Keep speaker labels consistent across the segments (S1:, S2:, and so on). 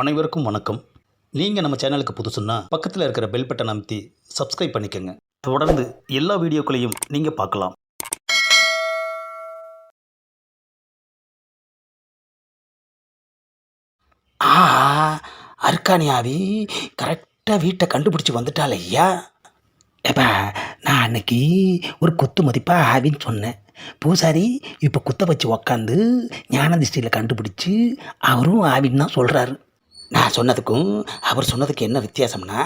S1: அனைவருக்கும் வணக்கம். நீங்கள் நம்ம சேனலுக்கு புதுசுன்னா பக்கத்தில் இருக்கிற பெல் பட்டன் அமைத்தி சப்ஸ்கிரைப் பண்ணிக்கோங்க. தொடர்ந்து எல்லா வீடியோக்களையும் நீங்கள் பார்க்கலாம்.
S2: ஆ அர்க்கானியாவி கரெக்டாக வீட்டை கண்டுபிடிச்சி வந்துட்டாள் ஐயா. ஏப்பா நான் அன்னைக்கு ஒரு குத்து மதிப்பாக ஆவின்னு சொன்னேன். பூசாரி இப்போ குத்த வச்சு உக்காந்து ஞானதிஷ்டியில் கண்டுபிடிச்சி அவரும் ஆவின்னு தான் சொல்கிறாரு நான் சொன்னதுக்கும் அவர் சொன்னதுக்கு என்ன வித்தியாசம்னா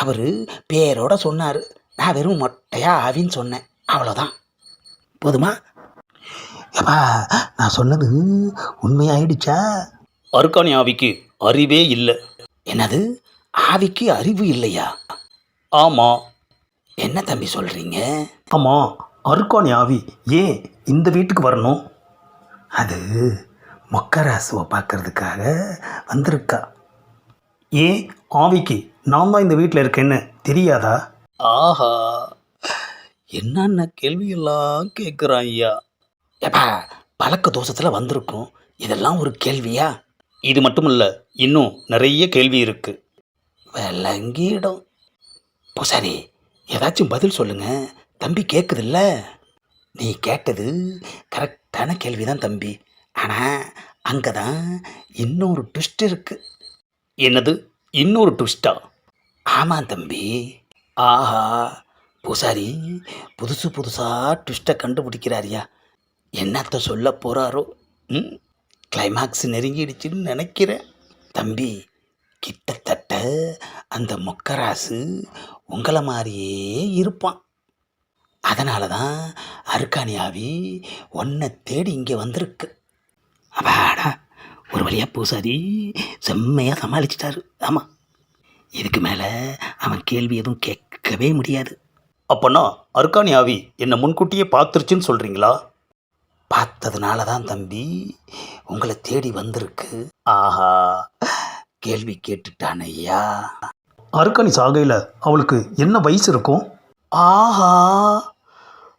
S2: அவர் பேரோட சொன்னார். நான் வெறும் மொட்டையாக ஆவின்னு சொன்னேன். அவ்வளோதான் போதுமா? ஏப்பா நான் சொன்னது உண்மையாயிடுச்சா?
S1: அருக்காணி ஆவிக்கு அறிவே இல்லை.
S2: என்னது? ஆவிக்கு அறிவு இல்லையா?
S1: ஆமாம்
S2: என்ன தம்பி சொல்கிறீங்க
S1: ஆமாம் அருக்காணி ஆவி ஏன் இந்த வீட்டுக்கு வரணும்?
S2: அது மொக்கராசுவை பார்க்கறதுக்காக வந்திருக்கா.
S1: ஏன் ஆவிக்கு நான் தான் இந்த வீட்டில் இருக்கேன்னு தெரியாதா? ஆஹா என்னென்ன கேள்வியெல்லாம் கேட்குறான் ஐயா
S2: எப்பா பழக்க தோஷத்தில் வந்திருக்கும். இதெல்லாம் ஒரு கேள்வியா?
S1: இது மட்டும் இல்லை இன்னும் நிறைய கேள்வி இருக்கு.
S2: விளங்கிடும். பூசாரி ஏதாச்சும் பதில் சொல்லுங்க. தம்பி கேட்குதுல்ல நீ கேட்டது கரெக்டான கேள்வி தான் தம்பி. ஆனால் அங்கே தான் இன்னொரு ட்விஸ்ட் இருக்குது
S1: என்னது? இன்னொரு ட்விஸ்டா
S2: ஆமாம் தம்பி. ஆஹா பூசாரி புதுசு புதுசாக ட்விஸ்ட்டை கண்டுபிடிக்கிறாரியா. என்னத்த சொல்ல போகிறாரோ ம் கிளைமாக்ஸ் நெருங்கிடுச்சுன்னு நினைக்கிறேன். தம்பி கிட்டத்தட்ட அந்த மொக்கராசு உங்களை மாதிரியே இருப்பான். அதனால தான் அருக்காணியாவி ஒன்றை தேடி இங்கே வந்திருக்கு. அப்பாடா. ஒரு வழியாக பூசாரி செம்மையாக சமாளிச்சிட்டாரு. ஆமாம் இதுக்கு மேலே அவன் கேள்வி எதுவும் கேட்கவே முடியாது.
S1: அப்போனா அருக்காணி ஆவி என்னை முன்கூட்டியே பார்த்துருச்சுன்னு சொல்கிறீங்களா
S2: பார்த்ததுனால தான் தம்பி உங்களை தேடி வந்திருக்கு.
S1: ஆஹா.
S2: கேள்வி கேட்டுட்டான் ஐயா.
S1: அருக்காணி சாகையில் அவளுக்கு என்ன வயசு இருக்கும்?
S2: ஆஹா.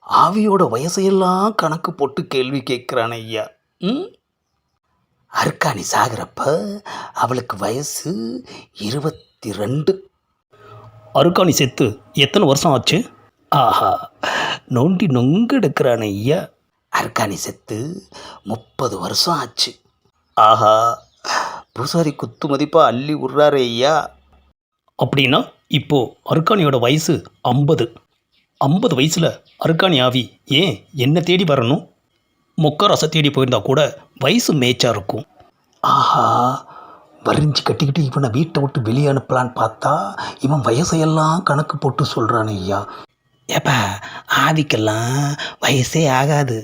S2: ஆவியோட வயசையெல்லாம் கணக்கு போட்டு கேள்வி கேட்குறான் ஐயா. ம்? அர்க்காணி சாகிறப்ப அவளுக்கு வயசு இருபத்தி ரெண்டு
S1: அருக்காணி செத்து எத்தனை வருஷம் ஆச்சு?
S2: ஆஹா நோண்டி நொங்கு எடுக்கிறான் ஐயா. அர்க்காணி செத்து முப்பது வருஷம் ஆச்சு.
S1: ஆஹா.
S2: பூசாரி குத்து மதிப்பாக அள்ளி விட்றாரு ஐயா.
S1: அப்படின்னா இப்போ அருக்காணியோட வயசு ஐம்பது. ஐம்பது வயசில் அருக்காணி ஆவி ஏன் என்ன தேடி வரணும்? மொக்க ரச தேடி போயிருந்தா கூட வயசு மேய்ச்சாக இருக்கும்.
S2: ஆஹா வரிஞ்சு கட்டிக்கிட்டு இவனை வீட்டை விட்டு வெளியே அனுப்பலான்னு பார்த்தா இவன் வயசையெல்லாம் கணக்கு போட்டு சொல்கிறான் ஐயா. ஏப்பா ஆதிக்கெல்லாம் வயசே ஆகாது.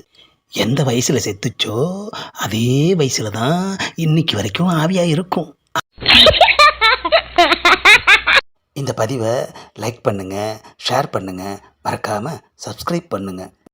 S2: எந்த வயசில் செத்துச்சோ அதே வயசில் தான் இன்னைக்கு வரைக்கும் ஆவியாக இருக்கும். இந்த பதிவை லைக் பண்ணுங்கள் ஷேர் பண்ணுங்கள் மறக்காமல் சப்ஸ்கிரைப் பண்ணுங்கள்